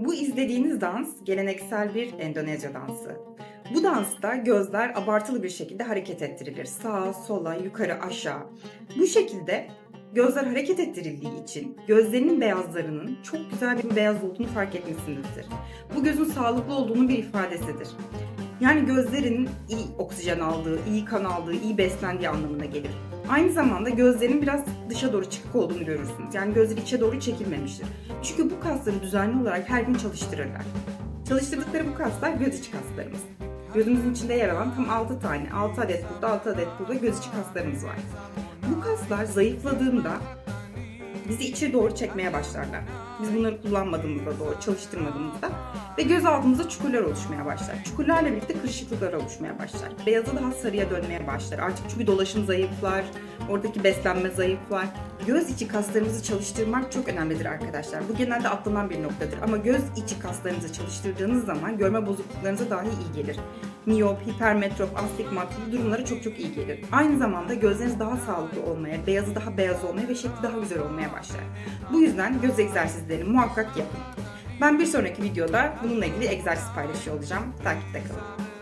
Bu izlediğiniz dans geleneksel bir Endonezya dansı. Bu dansta gözler abartılı bir şekilde hareket ettirilir. Sağa, sola, yukarı, aşağı. Bu şekilde gözler hareket ettirildiği için gözlerinin beyazlarının çok güzel bir beyaz olduğunu fark etmişsinizdir. Bu gözün sağlıklı olduğunun bir ifadesidir. Yani gözlerin iyi oksijen aldığı, iyi kan aldığı, iyi beslendiği anlamına gelir. Aynı zamanda gözlerin biraz dışa doğru çıkık olduğunu görürsünüz. Yani gözler içe doğru çekilmemiştir. Çünkü bu kasları düzenli olarak her gün çalıştırırlar. Çalıştırdıkları bu kaslar göz içi kaslarımız. Gözümüzün içinde yer alan tam 6 tane, 6 adet burada, 6 adet burada göz içi kaslarımız var. Bu kaslar zayıfladığında bizi içe doğru çekmeye başlarlar. Biz bunları kullanmadığımızda doğru, çalıştırmadığımızda ve göz altımızda çukurlar oluşmaya başlar. Çukurlarla birlikte kırışıklıklar oluşmaya başlar. Beyazı daha sarıya dönmeye başlar. Artık çünkü dolaşım zayıflar, oradaki beslenme zayıflar. Göz içi kaslarımızı çalıştırmak çok önemlidir arkadaşlar. Bu genelde atlanan bir noktadır ama göz içi kaslarınızı çalıştırdığınız zaman görme bozukluklarınıza dahi iyi gelir. Miyop, hipermetrop, astigmat bu durumlara çok çok iyi gelir. Aynı zamanda gözleriniz daha sağlıklı olmaya, beyazı daha beyaz olmaya ve şekli daha güzel olmaya başlar. Bu yüzden göz egzersizlerini muhakkak yapın. Ben bir sonraki videoda bununla ilgili egzersiz paylaşıyor olacağım. Takipte kalın.